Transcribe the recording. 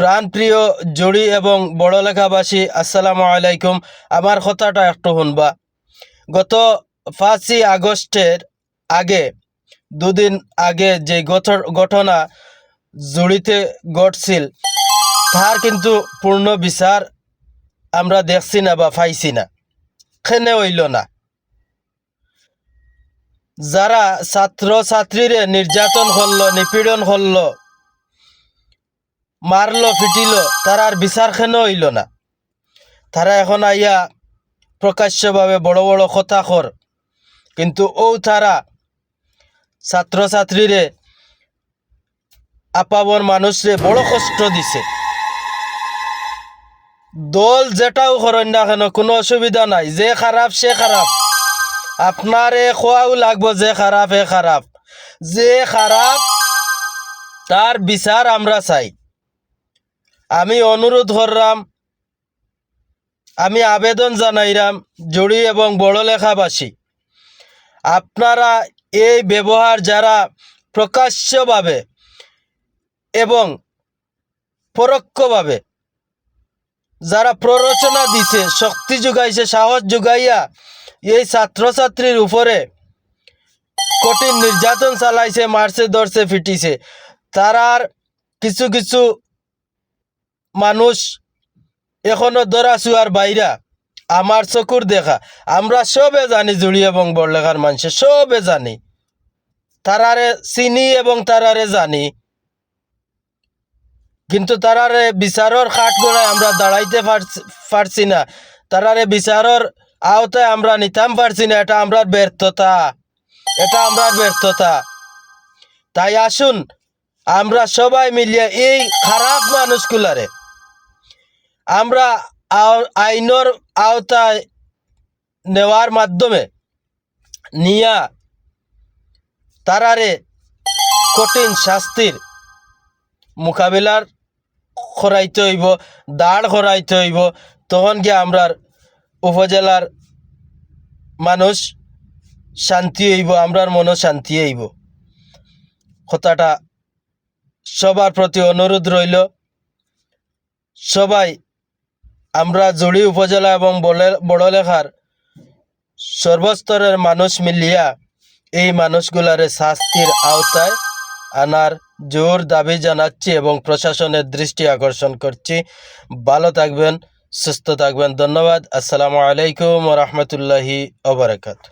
প্রাণপ্রিয় জড়ি এবং বড়লেখাবাসী আসসালামু আলাইকুম। আমার কথাটা একটু শুনবা। গত পাঁচই আগস্টের আগে, দুদিন আগে যে ঘটনা জুড়িতে ঘটছিল তার কিন্তু পূর্ণ বিচার আমরা দেখছি না বা পাইছি না। খেনে হইল না? যারা ছাত্র ছাত্রীরে নির্যাতন করল, নিপীড়ন করল মারলো, ফিটিল, তারা আর বিচার খেনে হইল না। তারা এখন আইয়া প্রকাশ্যভাবে বড় বড় কথা কর কিন্তু ও তারা ছাত্রছাত্রীরে, আপাবর মানুষরে বড় কষ্ট দিছে। দল যেটাও করেন না কেন, কোনো অসুবিধা নাই, যে খারাপ সে খারাপ। আপনারে খোয়াও লাগবো যে খারাপ, এ খারাপ। যে খারাপ, তার বিচার আমরা চাই। আমি অনুরোধ করলাম, আমি আবেদন জানাইলাম জড়ি এবং বড়লেখাবাসী। আপনারা এই ব্যবহার যারা প্রকাশ্যভাবে এবং পরোক্ষভাবে যারা প্ররোচনা দিছে, শক্তি যোগাইছে, সাহস যোগাইয়া এই ছাত্রছাত্রীর উপরে কঠিন নির্যাতন চালাইছে, মারছে, ধরছে, ফিটিছে, তারার কিছু কিছু মানুষ এখনও ধরা চুয়ার বাইরা। আমার চকুর দেখা। আমরা সবে জানি জুড়ি এবং বড়লেখার মানুষ সবে জানি। তারারে চিনি এবং তারারে জানি। কিন্তু তারারে বিচারর খাট গড়ায় আমরা দাঁড়াইতে পারছি- পারছি না। তারারে বিচারর আওতায় আমরা নিতাম পারছি না। এটা আমরা ব্যর্থতা। এটা আমরা ব্যর্থতা। তাই আসুন, আমরা সবাই মিলিয়ে এই খারাপ মানুষগুলারে আমরা আইনের আওতায় নেওয়ার মাধ্যমে নিয়া তারারে কঠিন শাস্তির মোকাবিলার করাইতে হইব, দাঁড় করাইতে হইব, তখন গিয়ে আমরার উপজেলার মানুষ শান্তি হইব, আমরার মনও শান্তি হইব। কথাটা সবার প্রতি অনুরোধ রইল। সবাই আমরা জড়ি উপজেলা এবং বড়লেখার সর্বস্তরের মানুষ মিলিয়া এই মানুষগুলারে শাস্তির আওতায় আনার জোর দাবি জানাচ্ছি এবং প্রশাসনের দৃষ্টি আকর্ষণ করছি। ভালো থাকবেন, সুস্থ থাকবেন। ধন্যবাদ। আসসালামু আলাইকুম রহমতুল্লাহি ওবরাকাতু